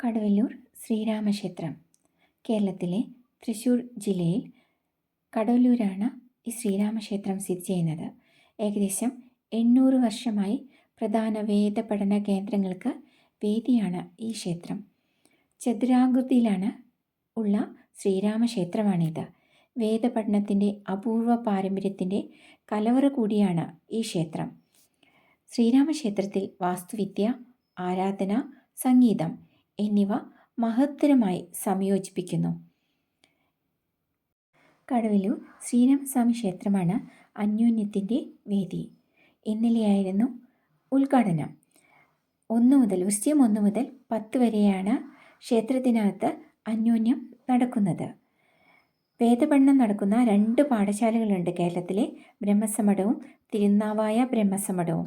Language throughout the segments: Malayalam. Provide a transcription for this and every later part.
കടവല്ലൂർ ശ്രീരാമക്ഷേത്രം. കേരളത്തിലെ തൃശ്ശൂർ ജില്ലയിൽ കടവല്ലൂരാണ് ഈ ശ്രീരാമക്ഷേത്രം സ്ഥിതി ചെയ്യുന്നത്. ഏകദേശം എണ്ണൂറ് വർഷമായി പ്രധാന വേദ പഠന കേന്ദ്രങ്ങൾക്ക് വേദിയാണ് ഈ ക്ഷേത്രം. ചതുരാകൃതിയിലാണ് ഉള്ള ശ്രീരാമക്ഷേത്രമാണിത്. വേദപഠനത്തിന്റെ അപൂർവ പാരമ്പര്യത്തിന്റെ കലവറ കൂടിയാണ് ഈ ക്ഷേത്രം. ശ്രീരാമക്ഷേത്രത്തിൽ വാസ്തുവിദ്യ ആരാധന സംഗീതം എന്നിവ മഹത്തരമായി സംയോജിപ്പിക്കുന്നു. കടവല്ലൂർ ശ്രീരാമസ്വാമി ക്ഷേത്രമാണ് അന്യോന്യത്തിന്റെ വേദി. ഇന്നലെയായിരുന്നു ഉദ്ഘാടനം. ഒന്ന് മുതൽ വൃശ്ചികം ഒന്ന് മുതൽ പത്ത് വരെയാണ് ക്ഷേത്രത്തിനകത്ത് അന്യോന്യം നടക്കുന്നത്. വേദപഠനം നടക്കുന്ന രണ്ട് പാഠശാലകളുണ്ട് കേരളത്തിലെ ബ്രഹ്മസമഠവും തിരുനാവായ ബ്രഹ്മസമഠവും.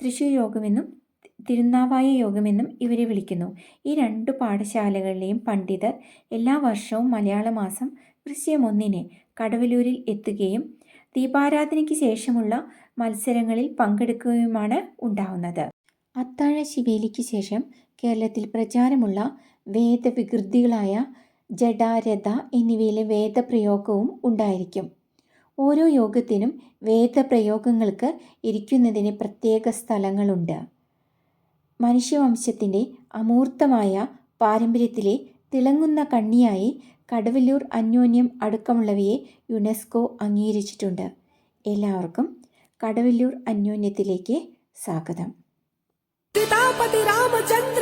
തൃശ്ശൂർ യോഗമെന്നും തിരുനാവായ യോഗമെന്നും ഇവരെ വിളിക്കുന്നു. ഈ രണ്ടു പാഠശാലകളിലെയും പണ്ഡിതർ എല്ലാ വർഷവും മലയാള മാസം വൃശ്ചികം ഒന്നിന് കടവലൂരിൽ എത്തുകയും ദീപാരാധനയ്ക്ക് ശേഷമുള്ള മത്സരങ്ങളിൽ പങ്കെടുക്കുകയുമാണ് ഉണ്ടാവുന്നത്. അത്താഴ ശിവേലിക്ക് ശേഷം കേരളത്തിൽ പ്രചാരമുള്ള വേദവികൃതികളായ ജഡാരഥ എന്നിവയിലെ വേദപ്രയോഗവും ഉണ്ടായിരിക്കും. ഓരോ യോഗത്തിനും വേദപ്രയോഗങ്ങൾക്ക് ഇരിക്കുന്നതിന് പ്രത്യേക സ്ഥലങ്ങളുണ്ട്. മനുഷ്യവംശത്തിന്റെ അമൂർത്തമായ പാരമ്പര്യത്തിലെ തിളങ്ങുന്ന കണ്ണിയായി കടവല്ലൂർ അന്യോന്യം അടുക്കമുള്ളവയെ യുനെസ്കോ അംഗീകരിച്ചിട്ടുണ്ട്. എല്ലാവർക്കും കടവല്ലൂർ അന്യോന്യത്തിലേക്ക് സ്വാഗതം. രാമചന്ദ്ര